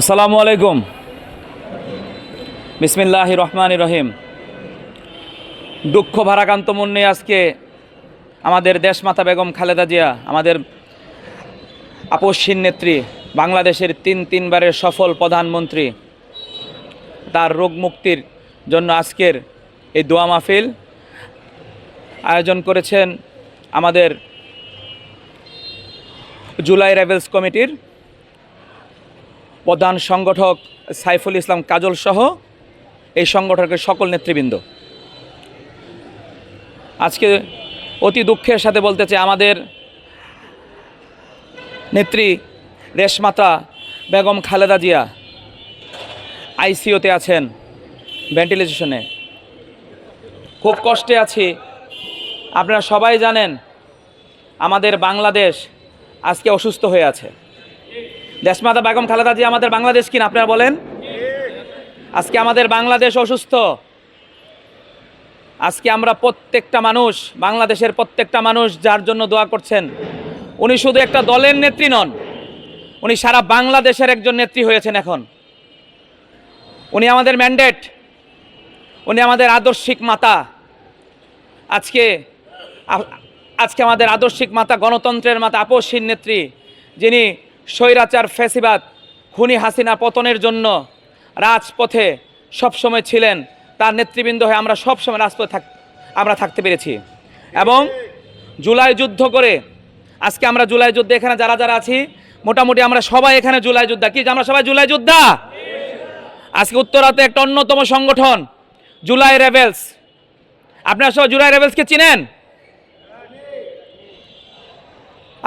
আসসালামু আলাইকুম। বিসমিল্লাহ রহমান রহিম। দুঃখ ভারাকান্ত মন নিয়ে আজকে আমাদের দেশমাতা বেগম খালেদা জিয়া, আমাদের আপসীন নেত্রী, বাংলাদেশের তিন তিনবারের সফল প্রধানমন্ত্রী, তার রোগ মুক্তির জন্য আজকের এই দোয়া মাহফিল আয়োজন করেছেন আমাদের জুলাই রেভেলস কমিটির প্রধান সংগঠক সাইফুল ইসলাম কাজল সহ এই সংগঠকের সকল নেতৃবৃন্দ। আজকে অতি দুঃখের সাথে বলতে চাই, আমাদের নেত্রী রেশমাতা বেগম খালেদা জিয়া আইসিওতে আছেন ভেন্টিলেশনে। খুব কষ্টে আছি। আপনারা সবাই জানেন, আমাদের বাংলাদেশ আজকে অসুস্থ হয়ে আছে। দেশমাতা বেগম খালেদা জি আমাদের বাংলাদেশ কিনা আপনারা বলেন? আজকে আমাদের বাংলাদেশ অসুস্থ। আজকে আমরা প্রত্যেকটা মানুষ, বাংলাদেশের প্রত্যেকটা মানুষ যার জন্য দোয়া করছেন, উনি শুধু একটা দলের নেত্রী নন, উনি সারা বাংলাদেশের একজন নেত্রী হয়েছেন এখন। উনি আমাদের ম্যান্ডেট, উনি আমাদের আদর্শিক মাতা। আজকে আজকে আমাদের আদর্শিক মাতা, গণতন্ত্রের মাতা, আপসীন নেত্রী, যিনি স্বৈরাচার ফেসিবাদ খুনি হাসিনা পতনের জন্য রাজপথে সবসময় ছিলেন, তার নেতৃবৃন্দ হয়ে আমরা সবসময় রাজপথে থাক আমরা থাকতে পেরেছি। এবং জুলাই যুদ্ধ করে, আজকে আমরা জুলাই যুদ্ধে এখানে যারা যারা আছি, মোটামুটি আমরা সবাই এখানে জুলাই যোদ্ধা। কি, আমরা সবাই জুলাই যোদ্ধা? আজকে উত্তরাতে একটা অন্যতম সংগঠন, জুলাই রেভেলস। আপনারা সবাই জুলাই রেভেলসকে চিনেন?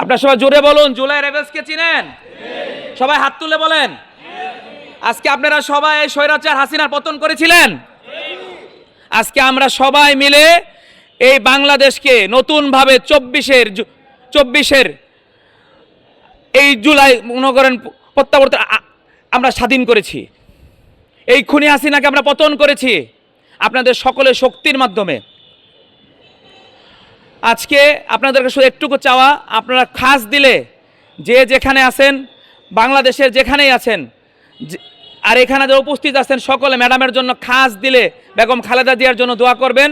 আপনার সবাই জোরে বলুন, জুলাই রেবেলসকে চিনেন? সবাই হাত তুলে বলেন। আজকে আপনারা সবাই এই স্বৈরাচার হাসিনার পতন করেছিলেন? আজকে আমরা সবাই মিলে এই বাংলাদেশকে নতুনভাবে চব্বিশের চব্বিশের এই জুলাই মনে করেন প্রত্যাবর্তন আমরা স্বাধীন করেছি। এই খুনি হাসিনাকে আমরা পতন করেছি। আপনাদের সকলের শক্তির মাধ্যমে। আজকে আপনাদেরকে শুধু একটুকু চাওয়া, আপনারা খাস দিলে যে যেখানে আছেন, বাংলাদেশের যেখানেই আছেন আর এখানে যে উপস্থিত আছেন, সকলে ম্যাডামের জন্য খাস দিলে বেগম খালেদা জিয়ার জন্য দোয়া করবেন।